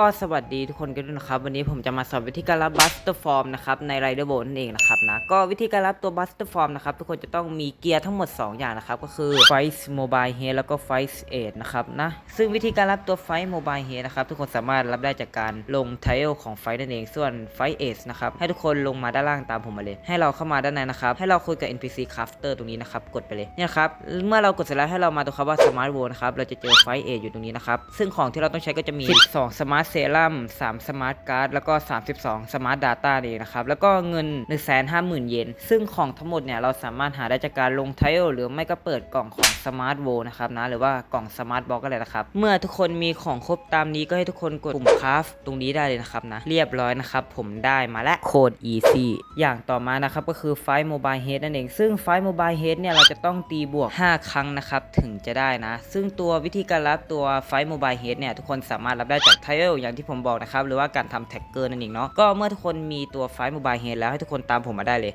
ก็สวัสดีทุกคนกันด้วยนะครับ วันนี้ผมจะมาสอนวิธีการรับบัสเตอร์ฟอร์มนะครับในไรเดอร์โบนั่นเองนะครับนะก็วิธีการรับตัวบัสเตอร์ฟอร์มนะครับทุกคนจะต้องมีเกียร์ทั้งหมด 2 อย่างนะครับ ก็คือไฟส์โมบายเฮดแล้วก็ไฟส์เอนะครับนะซึ่งวิธีการรับตัวไฟส์โมบายเฮดนะครับทุกคนสามารถรับได้จากการลงไทลของไฟนั่นเองส่วนไฟเอสนะครับให้ทุกคนลงมาด้านล่างตามผมมาเลย ให้เราเข้ามาด้านในนะครับให้เราคุยกับ NPC Crafter ตรงนี้นะครับกดไปเลยเนี่ยครับเมื่อเรากดเสร็จแล้วให้เรามาตรงคำว่า Smart World นะครับเราจะเจอไฟเออยู่ตรงนี้นะครับซึ่งของที่เราต้องใช้ก็จะมี 12 Smart Serum 3 Smart Card แล้วก็ 32 Smart Data นี่เองนะครับ แล้วก็เงิน 150,000 เยน ซึ่งของทั้งหมดเนี่ยเราสามารถหาได้จากการลงไทลหรือไม่ก็เปิดกล่องของ Smart World นะครับนะ หรือว่ากล่อง Smart Box ก็เลยนะครับ เมื่อทุกคนมีของครบตามนี้ก็ให้ทุกคนกดปุ่ม Craft ตรงนี้ได้เลยนะครับนะ เรียบร้อยนะครับ ผมได้มาและโคด easy อย่างต่อมานะครับก็คือไฟ Mobile Head นั่นเอง ซึ่งไฟ Mobile Head เนี่ยเราจะต้องตีบวก 5 ครั้งนะครับถึงจะได้นะ ซึ่งตัววิธีการรับตัวไฟ Mobile Head เนี่ยทุกคนสามารถรับได้จากไทลออย่างที่ผมบอกนะครับ หรือว่าการทำแท็กเกอร์นั่นเองเนาะก็เมื่อทุกคนมีตัวไฟ Mobile Head แล้วให้ทุกคนตามผมมาได้เลย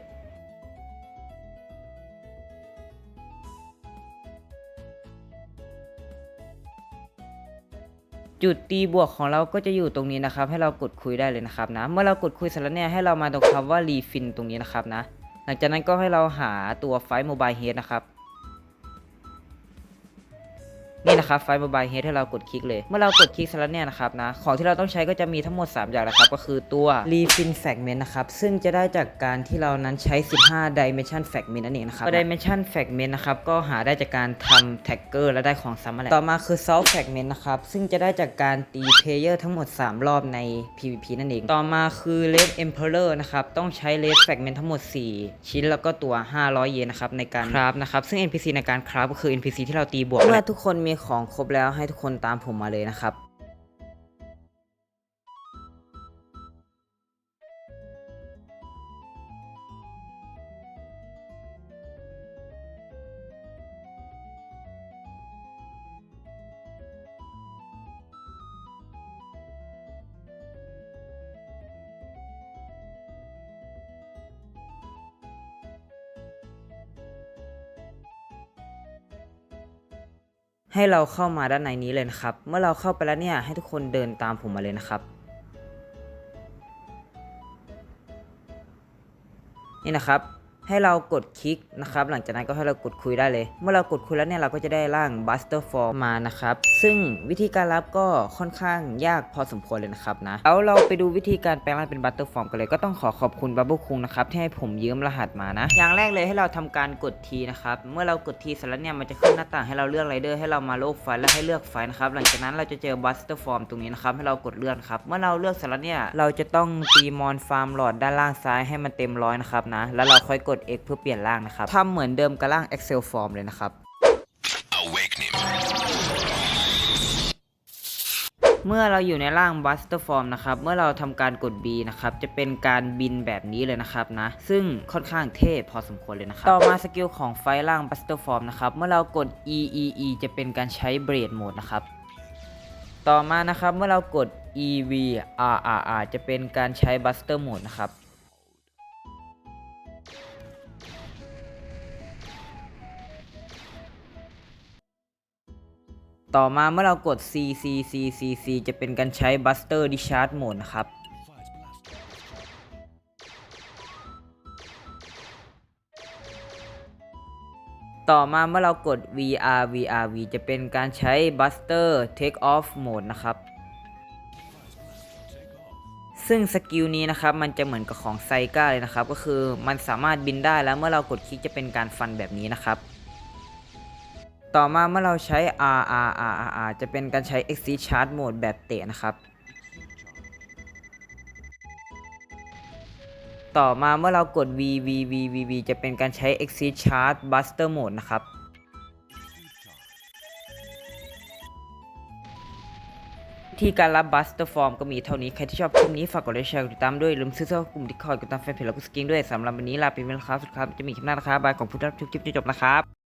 จุดตีบวกของเราก็จะอยู่ตรงนี้นะครับ ให้เรากดคุยได้เลยนะครับนะ เมื่อเรากดคุยเสร็จแล้วเนี่ยให้เรามาตรงคำว่ารีฟินตรงนี้นะครับนะ หลังจากนั้นก็ให้เราหาตัวไฟล์โมบายเฮดนะครับ นี่นะครับไฟล์โมบายเฮดให้เรากดคลิกเลย เมื่อเรากดคลิกเสร็จแล้วเนี่ยนะครับนะ ของที่เราต้องใช้ก็จะมีทั้งหมด 3 อย่างนะครับ ก็คือตัว Refin Fragment นะครับ ซึ่งจะได้จากการที่เรานั้นใช้ 15 Dimension Fragment นั่นเองนะครับก็ Dimension Fragment นะครับ ก็หาได้จากการทำ Tagger และได้ของซ้ำมาแหละต่อมาคือ Soul Fragment นะครับ ซึ่งจะได้จากการตีเพลเยอร์ทั้งหมด 3 รอบใน PVP นั่นเอง ต่อมาคือ Red Emperor นะครับ ต้องใช้ Red Fragment ทั้งหมด 4 ชิ้นแล้วก็ตัว 500 เยนนะครับในการคราฟนะครับซึ่ง NPC ในการคราฟก็คือ NPC ที่เราตีบวกเมื่อทุกคนมีีของครบแล้วให้ทุกคนตามผมมาเลยนะครับ ให้เราเข้ามาด้านในนี้เลยนะครับ เมื่อเราเข้าไปแล้วเนี่ยให้ทุกคนเดินตามผมมาเลยนะครับ นี่นะครับ ให้เรากดคลิกนะครับหลังจากนั้นก็ให้เรากดคุยได้เลย เมื่อเรากดคุยแล้วเนี่ยเราก็จะได้ร่าง Buster Form มานะครับ ซึ่งวิธีการรับก็ค่อนข้างยากพอสมควรเลยนะครับนะแล้วเราไปดูวิธีการแปลงร่างเป็น Buster Form กันเลยก็ต้องขอขอบคุณ Bubble คุงนะครับที่ให้ผมยืมรหัสมานะ อย่างแรกเลยให้เราทำการกดทีนะครับเมื่อเรากดทีเสร็จแล้วเนี่ยมันจะขึ้นหน้าต่างให้เราเลือกไรเดอร์ให้เรามาโลกไฟและให้เลือกไฟนะครับหลังจากนั้นเราจะเจอ Buster Form ตรงนี้นะครับให้เรากดเลื่อนครับเมื่อเราเลือกเสร็จแล้วเนี่ยเราจะต้องตีมอนฟาร์มหลอดด้านล่างซ้ายให้มันเต็มร้อยนะครับนะแล้วเราค่อยกด X เพื่อเปลี่ยนร่างนะครับทำเหมือนเดิมกับร่าง Excel Form เลยนะครับ Awakening. เมื่อเราอยู่ในร่าง Buster Form นะครับ เมื่อเราทำการกด B นะครับ จะเป็นการบินแบบนี้เลยนะครับนะ ซึ่งค่อนข้างเท่พอสมควรเลยนะครับ ต่อมาสกิลของไฟล่าง Buster Form นะครับ เมื่อเรากด E E E จะเป็นการใช้เบรดโหมดนะครับ ต่อมานะครับ เมื่อเรากด E V R R R จะเป็นการใช้ Buster Mode นะครับ ต่อมาเมื่อเรากด C C C C C จะเป็นการใช้ Buster Discharge Mode นะครับ ต่อมาเมื่อเรากด VR VR V จะเป็นการใช้ Buster Take Off Mode นะครับ ซึ่งสกิลนี้นะครับมันจะเหมือนกับของไซก้าเลยนะครับ ก็คือมันสามารถบินได้แล้วเมื่อเรากดคลิกจะเป็นการฟันแบบนี้นะครับ ต่อมาเมื่อเราใช้ R R R R R จะเป็นการใช้ Exit Charge Mode แบบเตะนะครับ ต่อมาเมื่อเรากด V V V V V จะเป็นการใช้ Exit Charge Buster Mode นะครับวิธีการรับ Buster Form ก็มีเท่านี้ ใครที่ชอบคลิปนี้ฝากกดไลค์แชร์กดติดตามด้วยลืมซื้อเสื้อกลุ่มที่คอยกดตามแฟนเพจแล้วก็สกินด้วยสำหรับวันนี้ลาไปแล้วครับสุดครับ จะมีคลิปหน้านะครับบายของผู้รับชมคลิปจนจบนะครับ